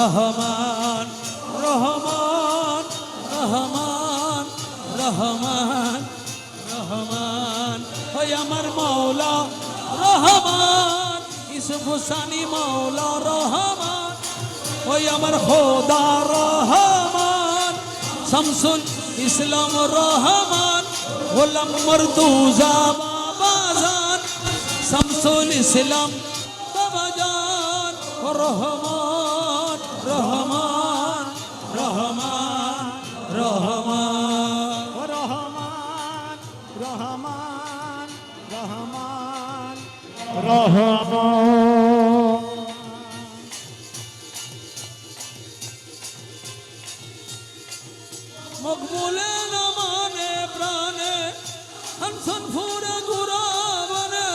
রহমান রহমান রহমান রহমান রহমান। ওই আমার মৌলা, রহমান। ইসুফ মৌলা, রহমান। ওই আমার খোদা, রহমান। শামসুল ইসলাম, রহমান। গোলাম মরদুজা বাবাজান শামসুল ইসলাম বাবাজান রহমান। রহমান মকবুলে না মানে প্রাণে, হনসন ফুরে গুরাবনে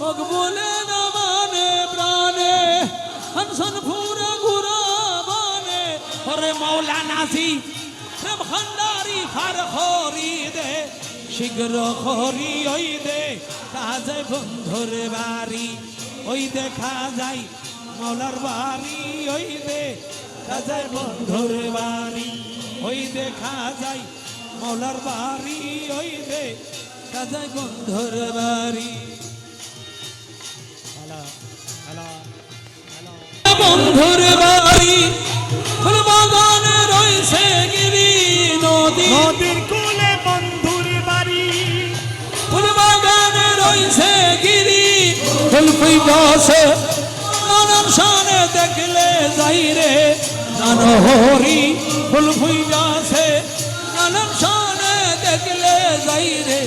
মকবুলে না মানে প্রাণে, হনসন ফুরে গুরাবনে ওরে মৌলা নাসি প্রেম খন্ডারি ফার খরি দে শীঘ্র খরি ওই দে কাজে বন্ধুর বাড়ি ওই দেখা যায় মৌলার বাড়ি ওই দে কাজে বন্ধুর বাড়ি ওই দেখা যায় মৌলার বাড়ি ওই দে কাজে বন্ধুর বাড়ি। হ্যালো ফুইবাসে নানান শানে দেখলে যাই রে নান হরি ফুল ফুইবাসে নানান শানে দেখলে যাই রে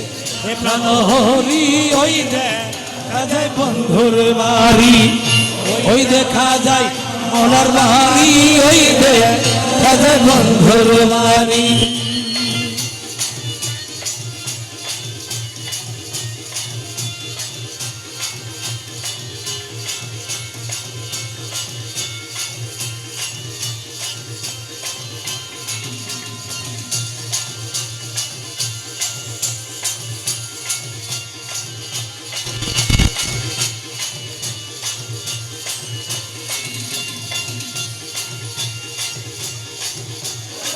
এ প্রাণ হরি, ওই দেখা যায় বন্ধুর বাড়ি, ওই দেখা যায় মলার বাড়ি, ওই দেখা যায় বন্ধুর বাড়ি।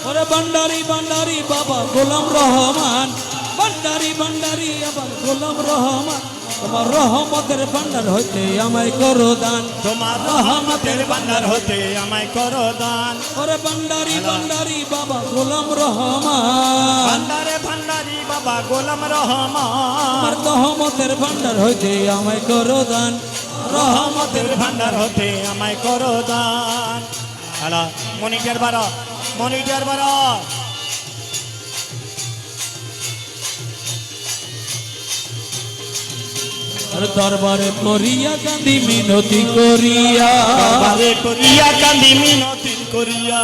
ওরে বান্ডারি বান্ডারি বাবা গোলাম রহমান। বান্ডারি বান্ডারি আবার গোলাম রহমান। তোমার রহমতের ভান্ডার হইতে আমায় করো দান। তোমার রহমতের ভান্ডার হতে আমায় করো দান। ওরে বান্ডারি বান্ডারি বাবা গোলাম রহমান। ভান্ডারে ভান্ডারি বাবা গোলাম রহমান। আমার রহমতের ভান্ডার হইতে আমায় করো দান। রহমতের ভান্ডার হতে আমায় করো দান। হ্যালো মনিটের বারো। মনিটের আর দরবারে পড়িয়া কান্দি মিনতি করিয়া। করিয়া কান্দি মিনতি করিয়া।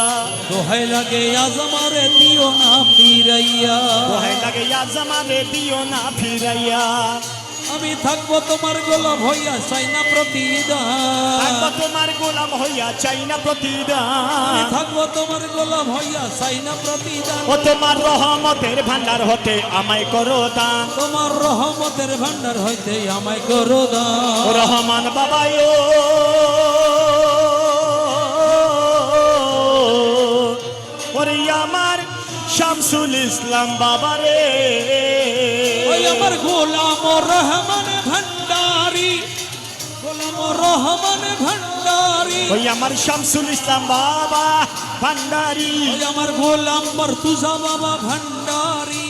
দোহাই লাগে আজ আমারে দিও না ফিরাইয়া। দোহাই লাগে আজ আমারে দিও না ফিরাইয়া। আমি থাকব তোমার গোলাম হইয়া চাই না প্রতিদান তোমার গোলাম হইয়া চাই না প্রতিদান থাকব তোমার গোলাম হইয়া চাই না প্রতিদান। ও তোমার রহমতের ভান্ডার হতে আমায় করো দান। তোমার রহমতের ভান্ডার হইতে আমায় করো ও দান রহমান বাবায় ওরে আমার শামসুল ইসলাম বাবা রে ওই আমার গোলাম রহমান ভান্ডারি গোলাম রহমান ভান্ডারি। ওই আমার শামসুল ইসলাম বাবা ভান্ডারি। ওই আমার গোলাম মর্তুজা বাবা ভান্ডারি।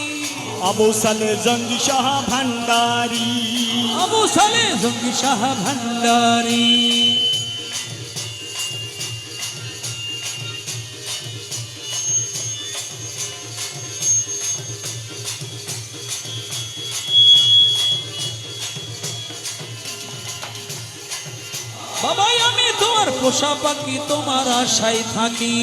আবু সালে জঙ্গি শাহ ভান্ডারি। আবু সালে জঙ্গি শাহ ভান্ডারি। বাবাই আমি তোমার পোষা পাখি তোমার আশায় থাকি।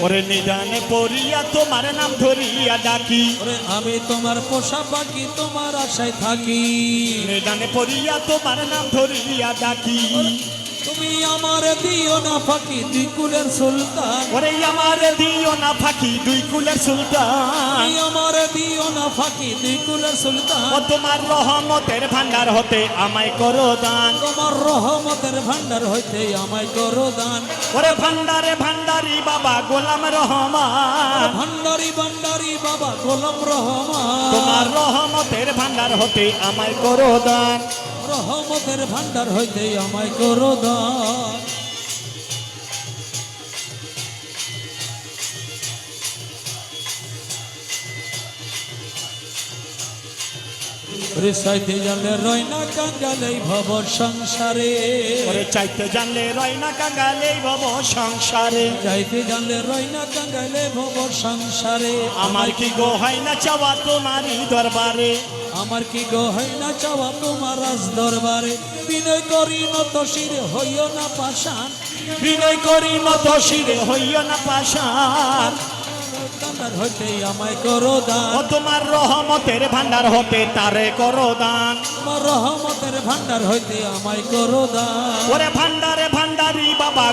ওরে নিদানে পড়িয়া তোমার নাম ধরিয়া ডাকি। ওরে আমি তোমার পোষা পাখি তোমার আশায় থাকি। নিদানে পড়িয়া তোমার নাম ধরিয়া ডাকি। তুমি আমার দিও না ফাঁকি দুই কুলের সুলতান। ওরে আমার দিও না ফাঁকি দুই কুলের সুলতান। আমার দিও না ফাঁকি দুই কুলের ও সুলতান তোমার রহমতের ভান্ডার হতে আমায় করো দান। তোমার রহমতের ভান্ডার হইতে আমায় করো দান। ওরে ভান্ডারে ভান্ডারি বাবা গোলাম রহমান। ভান্ডারি ভান্ডারি বাবা গোলাম রহমান। তোমার রহমতের ভান্ডার হতে আমায় করো দান। রহমতের ভান্ডার হইতে আমায় করো দান। জানলে রয় না কাঙ্গালে ভব সংসারে। চাইতে জানলে রয় না কাঙ্গালে ভব সংসারে। যাইতে জানলে রয় না কাঙ্গালে ভব সংসারে। আমার কি গো হয় না চাওয়া তোমারই দরবারে? আমার কি গো হয় না চাওয়া তোমার রাজ দরবারে? বিনয় করি নত শিরে হইও না পাশান বিনয় করি মতো শিরে হইও না পাশান কান্দার হইতে আমায় করো ও তোমার রহমতের ভান্ডার হতে তারে করো দান। আমার রহমতের ভান্ডার হইতে আমায় করো দান। ওরে ভান্ডারে ভান্ডারি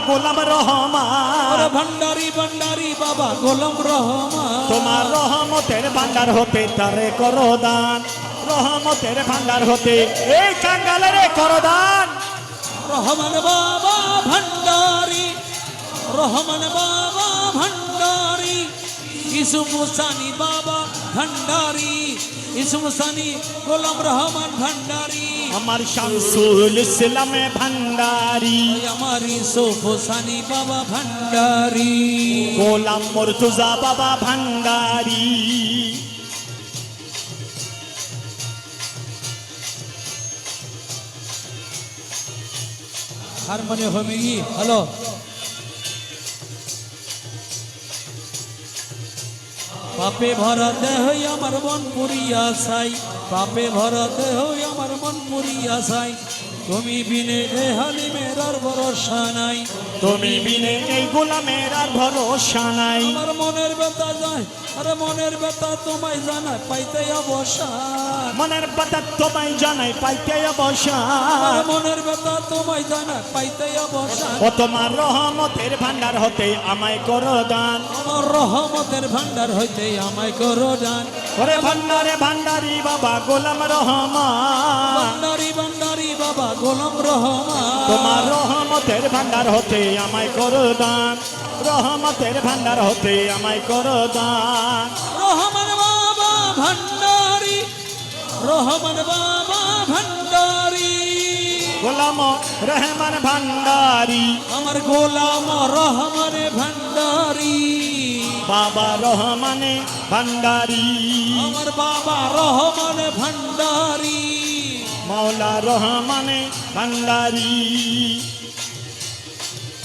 গোলাম ওরে রহমান ভান্ডারি ভান্ডারি বাবা গোলাম রহমান। তোমার রহমতের ভান্ডার হতে তারে করো দান রহমতের ভান্ডার হতে এই কাঙ্গালেরে করো দান রহমান বাবা ভান্ডারি। রহমান বাবা ভান্ডারি। ইসু মুসানি বাবা ভান্ডারি। ইসু মুসানি গোলাম রহমান ভান্ডারি। আমার শামসুল ইসলামে ভান্ডারি। আমার ইসুফ হুসানি বাবা ভান্ডারি। গোলাম মুর্তুজা বাবা ভান্ডারি। হারমোনিয়াম হবে পাপে ভরা দেহ আমার মন পুরিয়া সাই পাপে ভরা দেহ আমার মন পুরিয়া সাই তুমি বিনে এ হালিমের আর ভরসা নাই। তুমি বিনে এই গোলামের আর ভরসা নাই। আমার মনের ব্যথা যায় আরে মনের ব্যথা তোমায় জানায় পাইতে অবসান মনের বাতা তোমায় জানাই পাইতে অবসান মনের ব্যথা তোমায় জানায় পাইতে অবসান ও তোমার রহমতের ভান্ডার হতে আমায় করো দান। আমার রহমতের ভান্ডার হইতে আমায় করো দান। ওরে ভান্ডারে ভান্ডারি বাবা গোলাম রহমান। বাবা গোলাম রহমান। তোমার রহমতের ভান্ডার হতে আমায় করো দান। রহমতের ভান্ডার হতে আমায় করো দান। রহমান বাবা ভান্ডারি রহমান বাবা ভান্ডারি গোলাম রহমান ভান্ডারি আমার গোলাম রহমান ভান্ডারি বাবা রহমানে ভান্ডারি আমার বাবা রহমান ভান্ডারি মাওলা রহমানে ভান্ডারি।